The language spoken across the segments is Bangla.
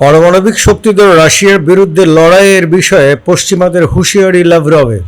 পারমাণবিক শক্তিধর রাশিয়ার বিরুদ্ধে লড়াইয়ের বিষয়ে পশ্চিমাদের হুঁশিয়ারি লাভরবে।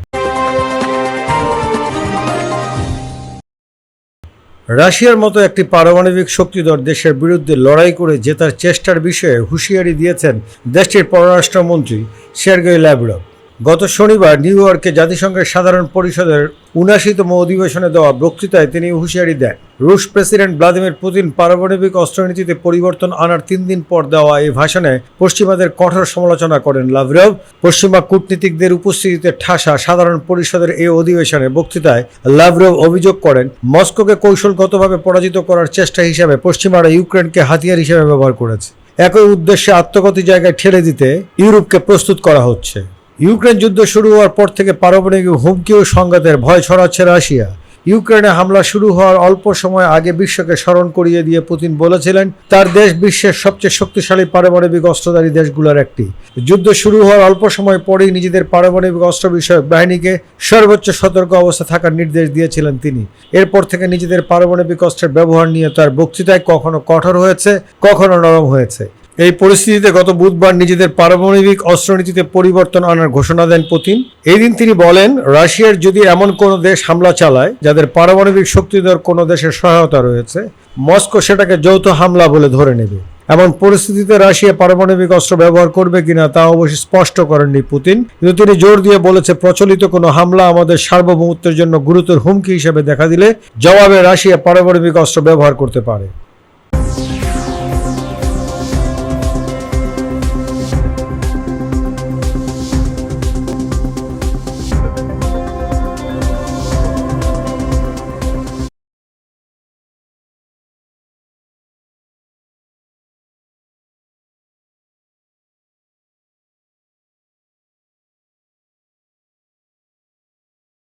রাশিয়ার মতো একটি পারমাণবিক শক্তিধর দেশের বিরুদ্ধে লড়াই করে জেতার চেষ্টার বিষয়ে হুঁশিয়ারি দিয়েছেন দেশটির পররাষ্ট্রমন্ত্রী সের্গেই ল্যাভরভ গত শনিবার নিউ ইয়র্কে জাতিসংঘের সাধারণ পরিষদের উনাশিতম অধিবেশনে দেওয়া বক্তৃতায় তিনি হুঁশিয়ারি দেন। রুশ প্রেসিডেন্ট ভ্লাদিমির পুতিন পারমাণবিক অস্ত্রনীতিতে পরিবর্তন আনার তিন দিন পর দেওয়া এই ভাষণে পশ্চিমাদের কঠোর সমালোচনা করেন লাভরভ। পশ্চিমা কূটনীতিকদের উপস্থিতিতে ঠাসা সাধারণ পরিষদের এই অধিবেশনে বক্তৃতায় লাভরভ অভিযোগ করেন, মস্কোকে কৌশলগতভাবে পরাজিত করার চেষ্টা হিসাবে পশ্চিমারা ইউক্রেনকে হাতিয়ার হিসেবে ব্যবহার করেছে। একই উদ্দেশ্যে আত্মঘাতী জায়গায় ঠেলে দিতে ইউরোপকে প্রস্তুত করা হচ্ছে। ইউক্রেন যুদ্ধ শুরু হওয়ার পর থেকে পারমাণবিক হুমকি ও সংঘাতের ভয় ছড়াচ্ছে রাশিয়া। ইউক্রেনে হামলা শুরু হওয়ার অল্প সময় আগে বিশ্বকে স্মরণ করিয়ে দিয়ে পুতিন বলেছিলেন, তার দেশ বিশ্বের সবচেয়ে শক্তিশালী পারমাণবিক অস্ত্রধারী দেশগুলোর একটি। যুদ্ধ শুরু হওয়ার অল্প সময় পরেই নিজেদের পারমাণবিক অস্ত্র বিষয়ক বাহিনীকে সর্বোচ্চ সতর্ক অবস্থা থাকার নির্দেশ দিয়েছিলেন তিনি। এরপর থেকে নিজেদের পারমাণবিক অস্ত্রের ব্যবহার নিয়ে তার বক্তৃতায় কখনো কঠোর হয়েছে, কখনো নরম হয়েছে। এই পরিস্থিতিতে গত বুধবার নিজেদের পারমাণবিক অস্ত্রনীতিতে পরিবর্তন আনার ঘোষণা দেন পুতিন। এই দিন তিনি বলেন, রাশিয়ার যদি এমন কোনো দেশ হামলা চালায়, যাদের পারমাণবিক শক্তিধর কোনো দেশের সহায়তা রয়েছে, মস্কো সেটাকে যৌথ হামলা বলে ধরে নেবে। এমন পরিস্থিতিতে রাশিয়া পারমাণবিক অস্ত্র ব্যবহার করবে কিনা তা অবশ্যই স্পষ্ট করেননি পুতিন। কিন্তু তিনি জোর দিয়ে বলেছে, প্রচলিত কোনো হামলা আমাদের সার্বভৌমত্বের জন্য গুরুতর হুমকি হিসেবে দেখা দিলে জবাবে রাশিয়া পারমাণবিক অস্ত্র ব্যবহার করতে পারে।